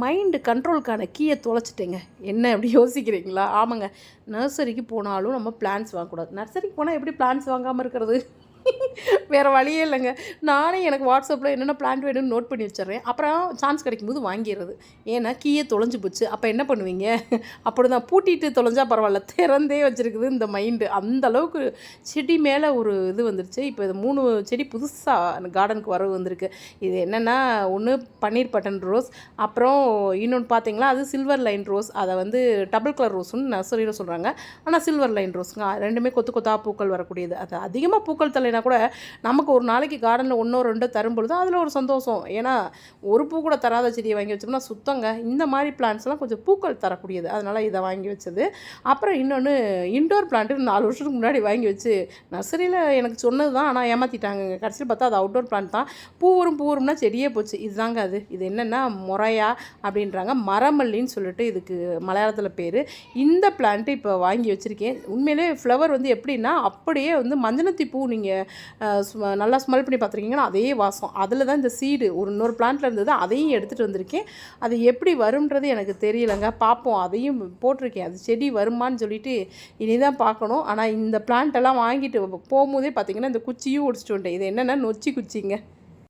Mind கண்ட்ரோலுக்கான கீயை தொலைச்சிட்டேங்க. என்ன அப்படி யோசிக்கிறீங்களா? ஆமாங்க. நர்சரிக்கு போனாலும் நம்ம பிளான்ஸ் வாங்கக்கூடாது. நர்சரிக்கு போனால் எப்படி பிளான்ஸ் வாங்காமல் இருக்கிறது? வேறு வழியே இல்லைங்க. நானே எனக்கு வாட்ஸ்அப்பில் என்னென்ன பிளான்ட் வேணும்னு நோட் பண்ணி வச்சிடுறேன். அப்புறம் சான்ஸ் கிடைக்கும்போது வாங்கிடுறது. ஏன்னா கீயே தொலைஞ்சு போச்சு. அப்போ என்ன பண்ணுவீங்க? அப்படி தான் பூட்டிட்டு தொலைஞ்சா பரவாயில்ல. திறந்தே வச்சுருக்குது இந்த மைண்டு அந்த அளவுக்கு செடி மேலே ஒரு இது வந்துருச்சு. இப்போ இது மூணு செடி புதுசாக கார்டனுக்கு வரவு வந்திருக்கு. இது என்னென்னா ஒன்று பன்னீர் பட்டன் ரோஸ் அப்புறம் இன்னொன்று பார்த்தீங்களா? அது சில்வர் லைன் ரோஸ் அதை வந்து டபுள் கலர் ரோஸ்னு நர்சரியில் சொல்கிறாங்க ஆனால் சில்வர் லைன் ரோஸுங்க ரெண்டுமே கொத்து கொத்தாக பூக்கள் வரக்கூடியது. அது அதிகமாக பூக்கள் தலைனா கூட நமக்கு ஒரு நாளைக்கு கார்டனில் ஒன்றோ ரெண்டோ தரும் பொழுது அதில் ஒரு சந்தோஷம். ஏன்னா ஒரு பூ கூட தராத செடியை வாங்கி வச்சோம்னா சுத்தங்க. இந்த மாதிரி பிளான்ட்ஸ்லாம் கொஞ்சம் பூக்கள் தரக்கூடியது. அதனால் இதை வாங்கி வச்சது. அப்புறம் இன்னொன்று இன்டோர் பிளான்ட்டு நாலு வருஷத்துக்கு முன்னாடி வாங்கி வச்சு நர்சரியில் எனக்கு சொன்னது தான் ஆனால் ஏமாற்றிட்டாங்க கடைசியில் பார்த்தா அது அவுட்டோர் பிளான்ட் தான். பூ வரும் பூ வரும்னா செடியே போச்சு. இதுதாங்க அது. இது என்னென்னா முறையா அப்படின்றாங்க. மரமல்லின்னு சொல்லிட்டு இதுக்கு மலையாளத்தில் பேர். இந்த பிளான்ட்டு இப்போ வாங்கி வச்சுருக்கேன். உண்மையிலே ஃப்ளவர் வந்து எப்படின்னா அப்படியே வந்து மஞ்சனத்தி பூ நீங்கள் நல்லா ஸ்மெல் பண்ணி பார்த்துருக்கீங்கன்னா அதே வாசம். அதில் தான் இந்த சீடு ஒரு இன்னொரு பிளான்ட்டில் இருந்தது. அதையும் எடுத்துகிட்டு வந்திருக்கேன். அது எப்படி வரும்ன்றது எனக்கு தெரியலைங்க. பார்ப்போம். அதையும் போட்டிருக்கேன். அது செடி வருமான்னு சொல்லிட்டு இனி தான் பார்க்கணும். ஆனால் இந்த பிளான்ட்டெல்லாம் வாங்கிட்டு போகும்போதே பார்த்தீங்கன்னா இந்த குச்சியும் ஒடிச்சிட்டு வந்துட்டேன். இது என்னென்னா நொச்சி குச்சிங்க.